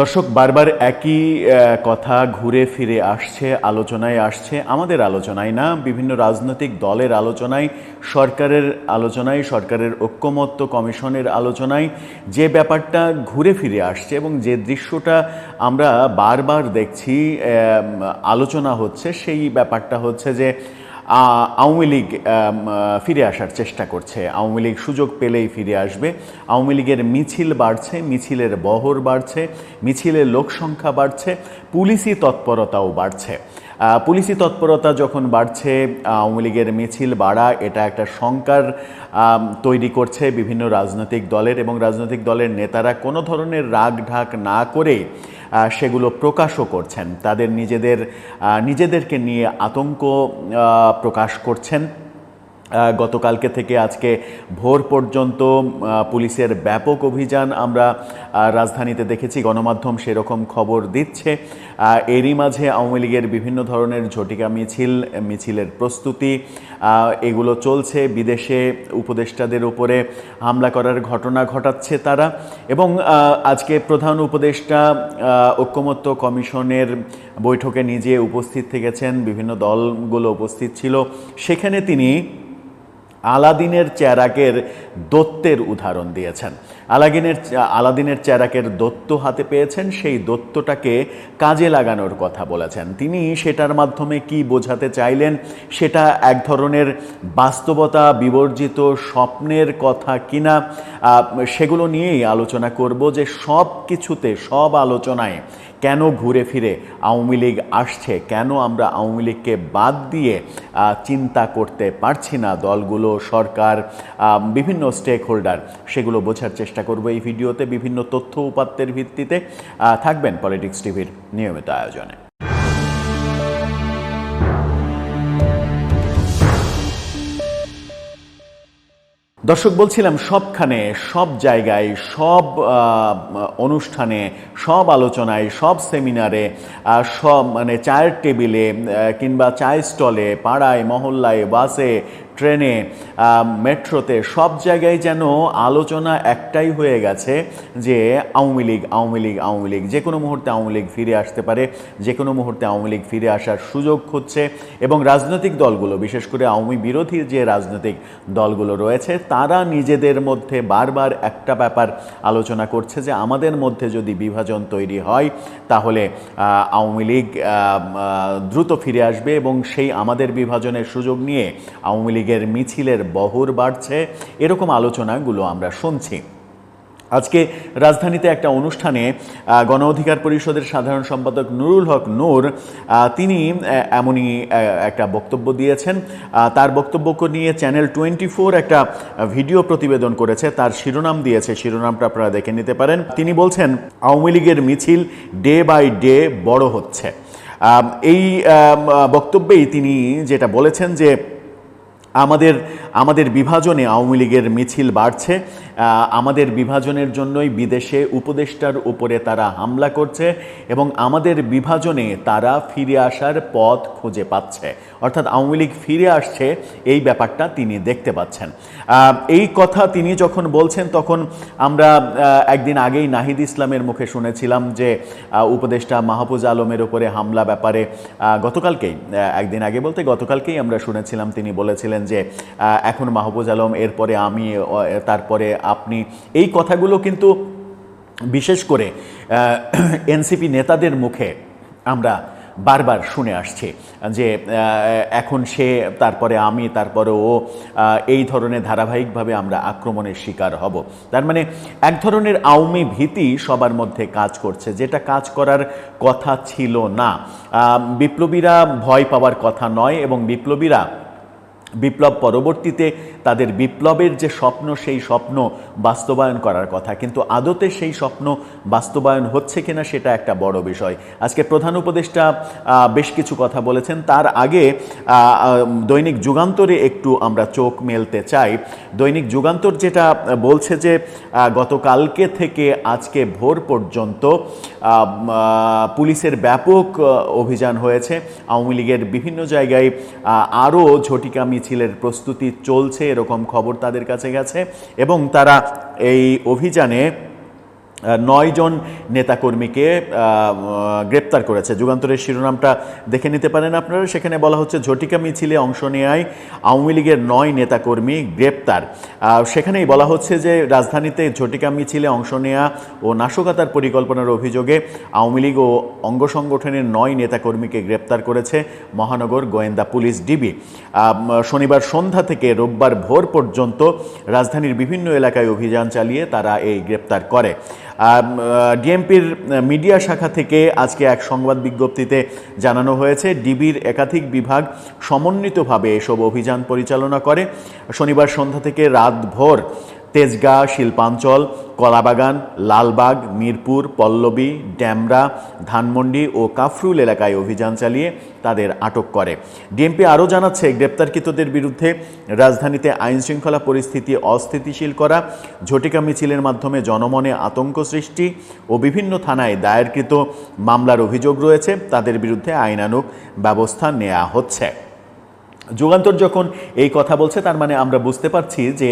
দর্শক, বারবার একই কথা ঘুরে ফিরে আসছে, আলোচনায় আসছে, আমাদের আলোচনায় না, বিভিন্ন রাজনৈতিক দলের আলোচনায়, সরকারের আলোচনায়, সরকারের ঐক্যমত্য কমিশনের আলোচনায় যে ব্যাপারটা ঘুরে ফিরে আসছে এবং যে দৃশ্যটা আমরা বারবার দেখছি আলোচনা হচ্ছে, সেই ব্যাপারটা হচ্ছে যে আওয়ামী লীগ ফিরে আসার চেষ্টা করছে। আওয়ামী লীগ সুযোগ পেলেই ফিরে আসবে। আওয়ামী লীগের মিছিল বাড়ছে মিছিলের বহর বাড়ছে মিছিলের লোক সংখ্যা বাড়ছে পুলিশি তৎপরতাও বাড়ছে। পুলিশি তৎপরতা যখন বাড়ছে আওয়ামী লীগের মিছিল বাড়া এটা একটা শঙ্কার তৈরি করছে বিভিন্ন রাজনৈতিক দলের এবং রাজনৈতিক দলের নেতারা কোনো ধরনের রাগ ঢাক না আহ, সেগুলো প্রকাশও করছেন। তাদের নিজেদের নিজেদেরকে নিয়ে আতঙ্ক প্রকাশ করছেন। গতকালকে থেকে আজকে ভোর পর্যন্ত পুলিশের ব্যাপক অভিযান আমরা রাজধানীতে দেখেছি। গণমাধ্যম সেরকম খবর দিচ্ছে। এরই মাঝে আওয়ামী লীগের বিভিন্ন ধরনের ঝটিকা মিছিল মিছিলের প্রস্তুতি এগুলো চলছে। বিদেশে উপদেষ্টাদের উপরে হামলা করার ঘটনা ঘটাচ্ছে তারা। এবং আজকে প্রধান উপদেষ্টা ঐক্যমত্য কমিশনের বৈঠকে নিজে উপস্থিত থেকেছেন। বিভিন্ন দলগুলো উপস্থিত ছিল। সেখানে তিনি আলাদিনের চেরাকের দত্তের উদাহরণ দিয়েছেন। আলাদিনের আলাদিনের চেরাকের দত্ত হাতে পেয়েছেন, সেই দত্তটাকে কাজে লাগানোর কথা বলেছেন। তিনি সেটার মাধ্যমে কি বোঝাতে চাইলেন, সেটা এক ধরনের বাস্তবতা, বিবর্জিত স্বপ্নের কথা কিনা সেগুলো নিয়েই আলোচনা করব যে সব কিছুতে সব আলোচনায় কেন ঘুরে ফিরে আওয়ামী লীগ আসছে? কেন আমরা আওয়ামী লীগকে বাদ দিয়ে চিন্তা করতে পারছি না? দলগুলো, সরকার বিভিন্ন স্টেক হোল্ডার সেগুলো বোঝার চেষ্টা করব এই ভিডিওতে। বিভিন্ন তথ্য উপাত্তের ভিত্তিতে থাকবেন পলিটিক্স টিভির নিয়মিত আয়োজনে। দর্শক, বলছিলাম সবখানে, সব জায়গায়, সব অনুষ্ঠানে, সব আলোচনায়, সব সেমিনারে সব মানে চায়ের টেবিলে কিংবা চায়ের স্টলে, পাড়ায়, মহল্লায়, বাসে ট্রেনে মেট্রোতে সব জায়গায় যেন আলোচনা একটাই হয়ে গেছে যে আওয়ামী লীগ আওয়ামী লীগ আওয়ামী লীগ। যে কোনো মুহূর্তে আওয়ামী লীগ ফিরে আসতে পারে, যে কোনো মুহূর্তে আওয়ামী লীগ ফিরে আসার সুযোগ খুঁজছে এবং রাজনৈতিক দলগুলো, বিশেষ করে আওয়ামী বিরোধী যে রাজনৈতিক দলগুলো রয়েছে, তারা নিজেদের মধ্যে বারবার একটা ব্যাপার আলোচনা করছে যে আমাদের মধ্যে যদি বিভাজন তৈরি হয়, তাহলে আওয়ামী লীগ দ্রুত ফিরে আসবে এবং সেই আমাদের বিভাজনের সুযোগ নিয়ে আওয়ামী লীগের মিছিলের বহর বাড়ছে। এরকম আলোচনাগুলো আমরা শুনছি। আজকে রাজধানীতে একটা অনুষ্ঠানে গণ অধিকার পরিষদের সাধারণ সম্পাদক নুরুল হক নূর তিনি এমনই একটা বক্তব্য দিয়েছেন। তার বক্তব্যকে নিয়ে চ্যানেল টোয়েন্টি ফোর একটা ভিডিও প্রতিবেদন করেছে। তার শিরোনাম দিয়েছে। শিরোনামটা আপনারা দেখে নিতে পারেন। তিনি বলছেন, আওয়ামী লীগের মিছিল ডে বাই ডে বড় হচ্ছে। এই বক্তব্যেই তিনি যেটা বলেছেন যে আমাদের আমাদের বিভাজনে আওয়ামী লীগের মিছিল বাড়ছে আমাদের বিভাজনের জন্যই বিদেশে উপদেষ্টার উপরে তারা হামলা করছে এবং আমাদের বিভাজনে তারা ফিরে আসার পথ খুঁজে পাচ্ছে। অর্থাৎ আওয়ামী লীগ ফিরে আসছে, এই ব্যাপারটা তিনি দেখতে পাচ্ছেন। এই কথা তিনি যখন বলছেন তখন আমরা একদিন আগেই নাহিদ ইসলামের মুখে শুনেছিলাম যে উপদেষ্টা মাহফুজ আলমের উপরে হামলা ব্যাপারে গতকালকেই একদিন আগে বলতে গতকালকেই আমরা শুনেছিলাম, তিনি বলেছিলেন যে এখন মাহফুজ আলম, এরপরে আমি তারপরে আপনি। এই কথাগুলো কিন্তু বিশেষ করে এনসিপি নেতাদের মুখে আমরা বারবার শুনে আসছি যে এখন সে, তারপরে আমি, তারপরে ও এই ধরনের ধারাবাহিকভাবে আমরা আক্রমণের শিকার হব। তার মানে এক ধরনের আওয়ামী ভীতি সবার মধ্যে কাজ করছে, যেটা কাজ করার কথা ছিল না। বিপ্লবীরা ভয় পাওয়ার কথা নয় এবং বিপ্লবীরা বিপ্লব পরবর্তীতে তাদের বিপ্লবের যে স্বপ্ন, সেই স্বপ্ন বাস্তবায়ন করার কথা। কিন্তু আদতে সেই স্বপ্ন বাস্তবায়ন হচ্ছে কিনা সেটা একটা বড় বিষয়। আজকে প্রধান উপদেষ্টা বেশ কিছু কথা বলেছেন। তার আগে দৈনিক যুগান্তরে একটু আমরা চোখ মেলতে চাই। দৈনিক যুগান্তর যেটা বলছে যে গতকালকে থেকে আজকে ভোর পর্যন্ত পুলিশের ব্যাপক অভিযান হয়েছে। আওয়ামী লীগের বিভিন্ন জায়গায় আরও ঝটিকা মিছিলের প্রস্তুতি চলছে। এরকম খবর তাদের কাছে গেছে এবং তারা এই অভিযানে নয়জন নেতাকর্মীকে আহ, গ্রেপ্তার করেছে। যুগান্তরের শিরোনামটা দেখে নিতে পারেন আপনারা। সেখানে বলা হচ্ছে, ঝটিকা মিছিলে অংশ নেয় আওয়ামী লীগের নয় নেতাকর্মী গ্রেপ্তার। সেখানেই বলা হচ্ছে যে, রাজধানীতে ঝটিকা মিছিলে অংশ নেয়া ও নাশকতার পরিকল্পনার অভিযোগে আওয়ামী লীগ ও অঙ্গ সংগঠনের নয় নেতাকর্মীকে গ্রেপ্তার করেছে মহানগর গোয়েন্দা পুলিশ ডিবি। শনিবার সন্ধ্যা থেকে রোববার ভোর পর্যন্ত রাজধানীর বিভিন্ন এলাকায় অভিযান চালিয়ে তারা এই গ্রেপ্তার করে। ডিএমপির মিডিয়া শাখা থেকে আজকে এক সংবাদ বিজ্ঞপ্তিতে জানানো হয়েছে, ডিবির একাধিক বিভাগ সমন্বিতভাবে এসব অভিযান পরিচালনা করে। শনিবার সন্ধ্যা থেকে রাত ভোর তেজগাঁ, শিল্পাঞ্চল, কলাবাগান, লালবাগ, মিরপুর, পল্লবী, ড্যামরা, ধানমন্ডি ও কাফরুল এলাকায় অভিযান চালিয়ে তাদের আটক করে। ডিএমপি আরও জানাচ্ছে, গ্রেপ্তারকৃতদের বিরুদ্ধে রাজধানীতে আইনশৃঙ্খলা পরিস্থিতি অস্থিতিশীল করা, ঝটিকা মিছিলের মাধ্যমে জনমনে আতঙ্ক সৃষ্টি ও বিভিন্ন থানায় দায়েরকৃত মামলার অভিযোগ রয়েছে। তাদের বিরুদ্ধে আইনানুগ ব্যবস্থা নেওয়া হচ্ছে। যুগান্তর যখন এই কথা বলছে, তার মানে আমরা বুঝতে পারছি যে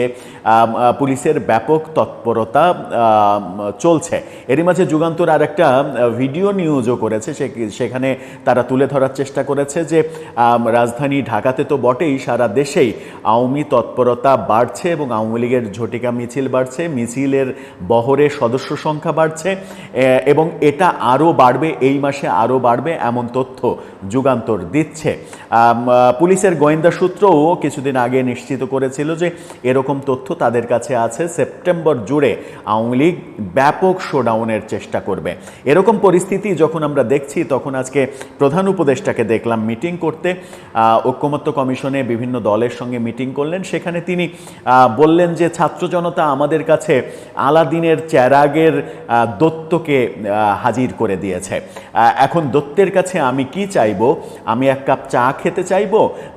পুলিশের ব্যাপক তৎপরতা চলছে। এরই মাঝে যুগান্তর আর একটা ভিডিও নিউজও করেছে। সেখানে তারা তুলে ধরার চেষ্টা করেছে যে রাজধানী ঢাকাতে তো বটেই সারা দেশেই আওয়ামী তৎপরতা বাড়ছে এবং আওয়ামী লীগের ঝটিকা মিছিল বাড়ছে, মিছিলের বহরে সদস্য সংখ্যা বাড়ছে এবং এটা আরও বাড়বে, এই মাসে আরও বাড়বে এমন তথ্য যুগান্তর দিচ্ছে। পুলিশের গোয়েন্দা সূত্রও কিছুদিন আগে নিশ্চিত করেছিল যে এরকম তথ্য তাদের কাছে আছে। সেপ্টেম্বর জুড়ে আওয়ামী লীগ ব্যাপক শোডাউনের চেষ্টা করবে। এরকম পরিস্থিতি যখন আমরা দেখছি, তখন আজকে প্রধান উপদেষ্টাকে দেখলাম মিটিং করতে। ঐক্যমত্য কমিশনে বিভিন্ন দলের সঙ্গে মিটিং করলেন। সেখানে তিনি বললেন যে, ছাত্র জনতা আমাদের কাছে আলাদিনের চ্যারাগের দত্তকে হাজির করে দিয়েছে। এখন দত্তের কাছে আমি কি চাইব? আমি এক কাপ চা খেতে চাইব?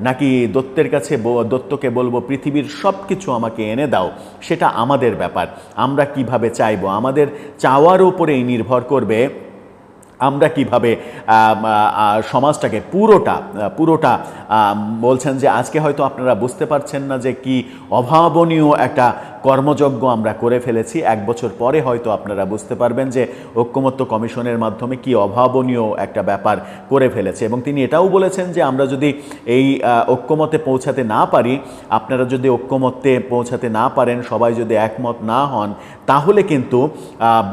নাকি দত্তের কাছে দত্তকে বলব, পৃথিবীর সব কিছু আমাকে এনে দাও, সেটা আমাদের ব্যাপার। আমরা কীভাবে চাইব? আমাদের চাওয়ার উপরেই নির্ভর করবে। আমরা কীভাবে সমাজটাকে পুরোটা পুরোটা বলছেন যে আজকে হয়তো আপনারা বুঝতে পারছেন না যে কি অভাবনীয় একটা কর্মযজ্ঞ আমরা করে ফেলেছি। এক বছর পরে হয়তো আপনারা বুঝতে পারবেন যে ঐক্যমত্য কমিশনের মাধ্যমে কি অভাবনীয় একটা ব্যাপার করে ফেলেছে। এবং তিনি এটাও বলেছেন যে আমরা যদি এই ঐক্যমতে পৌঁছাতে না পারি, আপনারা যদি ঐক্যমত্যে পৌঁছাতে না পারেন, সবাই যদি একমত না হন, তাহলে কিন্তু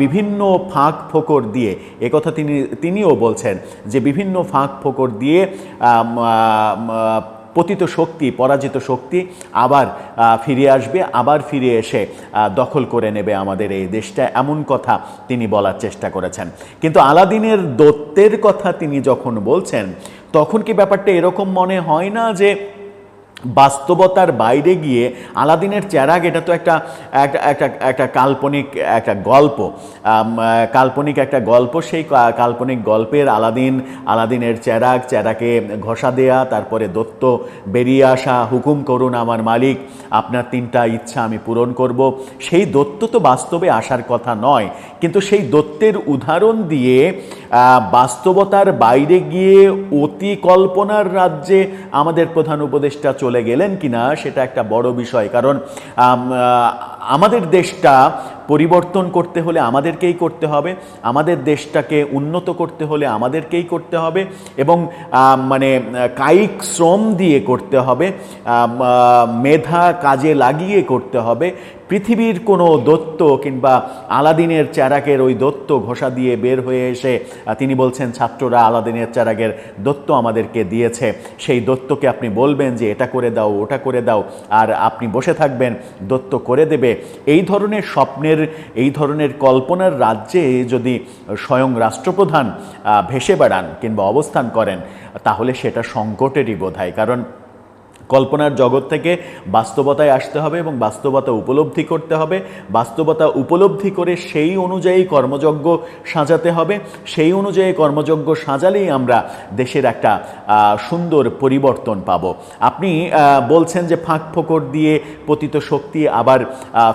বিভিন্ন ফাঁক ফোকর দিয়ে একথা তিনি, তিনিও বলছেন যে বিভিন্ন ফাঁক ফোকর দিয়ে পতিত শক্তি, পরাজিত শক্তি আবার ফিরে আসবে, আবার ফিরে এসে দখল করে নেবে আমাদের এই দেশটা। এমন কথা তিনি বলার চেষ্টা করেছেন। কিন্তু আলাদিনের দত্তের কথা তিনি যখন বলছেন, তখন কি ব্যাপারটা এরকম মনে হয় না যে বাস্তবতার বাইরে গিয়ে আলাদিনের চেরাগ এটা তো একটা একটা একটা কাল্পনিক, একটা গল্প। কাল্পনিক একটা গল্প, সেই কাল্পনিক গল্পের আলাদিন, আলাদিনের চেরাগ চেরাকে ঘষা দেয়া, তারপরে দত্ত বেরিয়ে আসা, হুকুম করুন আমার মালিক, আপনার তিনটা ইচ্ছা আমি পূরণ করব। সেই দত্ত তো বাস্তবে আসার কথা নয়, কিন্তু সেই দত্তের উদাহরণ দিয়ে বাস্তবতার বাইরে গিয়ে অতি কল্পনার রাজ্যে আমাদের প্রধান উপদেষ্টা চলে গেলেন কিনা সেটা একটা বড় বিষয়। কারণ আমাদের দেশটা পরিবর্তন করতে হলে আমাদেরকেই করতে হবে, আমাদের দেশটাকে উন্নত করতে হলে আমাদেরকেই করতে হবে এবং মানে কায়িক শ্রম দিয়ে করতে হবে মেধা কাজে লাগিয়ে করতে হবে, পৃথিবীর কোনো দত্ত কিংবা আলাদিনের চারাকের ওই দত্ত ঘোষা দিয়ে বের হয়ে এসে তিনি বলছেন, ছাত্ররা আলাদিনের চারাকের দত্ত আমাদেরকে দিয়েছে, সেই দত্তকে আপনি বলবেন যে এটা করে দাও, ওটা করে দাও, আর আপনি বসে থাকবেন, দত্ত করে দেবে। এই ধরনের স্বপ্নের এই ধরনের কল্পনার রাজ্যে যদি স্বয়ং রাষ্ট্রপ্রধান ভেসে বেড়ান কিংবা অবস্থান করেন, তাহলে সেটা সংকটেরই বোধ কারণ কল্পনার জগৎ থেকে বাস্তবতায় আসতে হবে এবং বাস্তবতা উপলব্ধি করতে হবে। বাস্তবতা উপলব্ধি করে সেই অনুযায়ী কর্মযজ্ঞ সাজাতে হবে। সেই অনুযায়ী কর্মযজ্ঞ সাজালেই আমরা দেশের একটা সুন্দর পরিবর্তন পাব। আপনি বলছেন যে ফাঁক ফোকর দিয়ে পতিত শক্তি আবার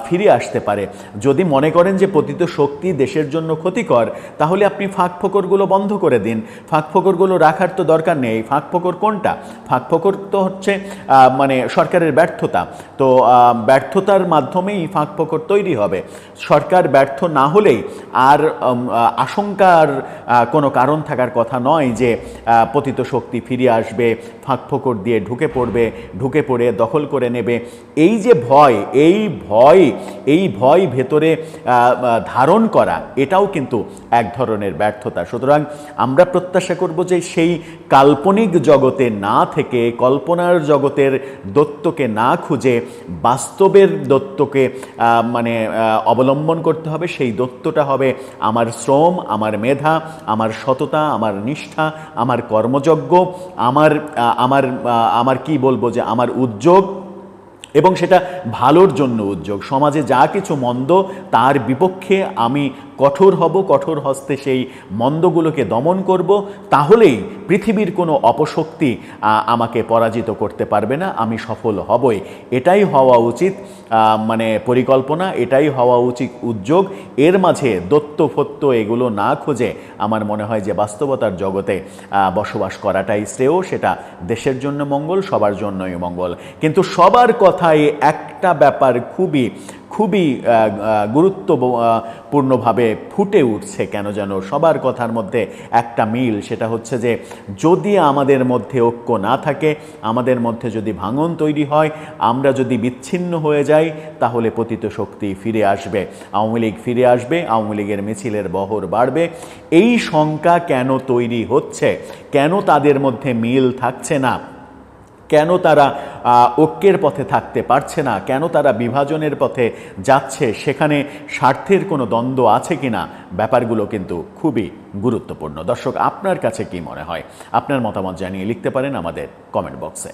ফিরে আসতে পারে। যদি মনে করেন যে পতিত শক্তি দেশের জন্য ক্ষতিকর, তাহলে আপনি ফাঁক ফোকরগুলো বন্ধ করে দিন। ফাঁক ফোকরগুলো রাখার তো দরকার নেই। ফাঁক ফোকর কোনটা? ফাঁক ফোকর তো হচ্ছে মানে সরকারের ব্যর্থতা। তো ব্যর্থতার মাধ্যমেই ফাঁক ফোকর তৈরি হবে। সরকার ব্যর্থ না হলেই আর আশঙ্কার কোনো কারণ থাকার কথা নয় যে পতিত শক্তি ফিরে আসবে, ফাঁক ফোকর দিয়ে ঢুকে পড়বে, ঢুকে পড়ে দখল করে নেবে। এই যে ভয়, এই ভয় এই ভয় ভেতরে ধারণ করা, এটাও কিন্তু এক ধরনের ব্যর্থতা। সুতরাং আমরা প্রত্যাশা করব যে সেই কাল্পনিক জগতে না থেকে কল্পনার জগতের দত্তকে না খুঁজে বাস্তবের দত্তকে মানে অবলম্বন করতে হবে। সেই দত্তটা হবে আমার শ্রম, আমার মেধা, আমার সততা, আমার নিষ্ঠা, আমার কর্মযজ্ঞ, আমার আমার আমার কি বলব যে আমার উদ্যোগ এবং সেটা ভালোর জন্য উদ্যোগ। সমাজে যা কিছু মন্দ তার বিপক্ষে আমি কঠোর হব, কঠোর হস্তে সেই মন্দগুলোকে দমন করব, তাহলেই পৃথিবীর কোনো অপশক্তি আমাকে পরাজিত করতে পারবে না, আমি সফল হবই। এটাই হওয়া উচিত মানে পরিকল্পনা, এটাই হওয়া উচিত উদ্যোগ। এর মাঝে দত্ত ফত্ত এগুলো না খুঁজে আমার মনে হয় যে বাস্তবতার জগতে বসবাস করাটাই শ্রেয়, সেটা দেশের জন্য মঙ্গল, সবার জন্যই মঙ্গল। কিন্তু সবার কথায় একটা ব্যাপার খুবই খুবই গুরুত্বপূর্ণভাবে ফুটে উঠছে কেন যেন সবার কথার মধ্যে একটা মিল। সেটা হচ্ছে যে, যদি আমাদের মধ্যে ঐক্য না থাকে, আমাদের মধ্যে যদি ভাঙন তৈরি হয়, আমরা যদি বিচ্ছিন্ন হয়ে যাই, তাহলে পতিত শক্তি ফিরে আসবে। আওয়ামী লীগ ফিরে আসবে, আওয়ামী লীগের মিছিলের বহর বাড়বে। এই শঙ্কা কেন তৈরি হচ্ছে? কেন তাদের মধ্যে মিল থাকছে না? কেন তারা ঐক্যের পথে থাকতে পারছে না। কেন তারা বিভাজনের পথে যাচ্ছে? সেখানে স্বার্থের কোনো দ্বন্দ্ব আছে কি না ব্যাপারগুলো কিন্তু খুবই গুরুত্বপূর্ণ। দর্শক, আপনার কাছে কি মনে হয়? আপনার মতামত জানিয়ে লিখতে পারেন আমাদের কমেন্ট বক্সে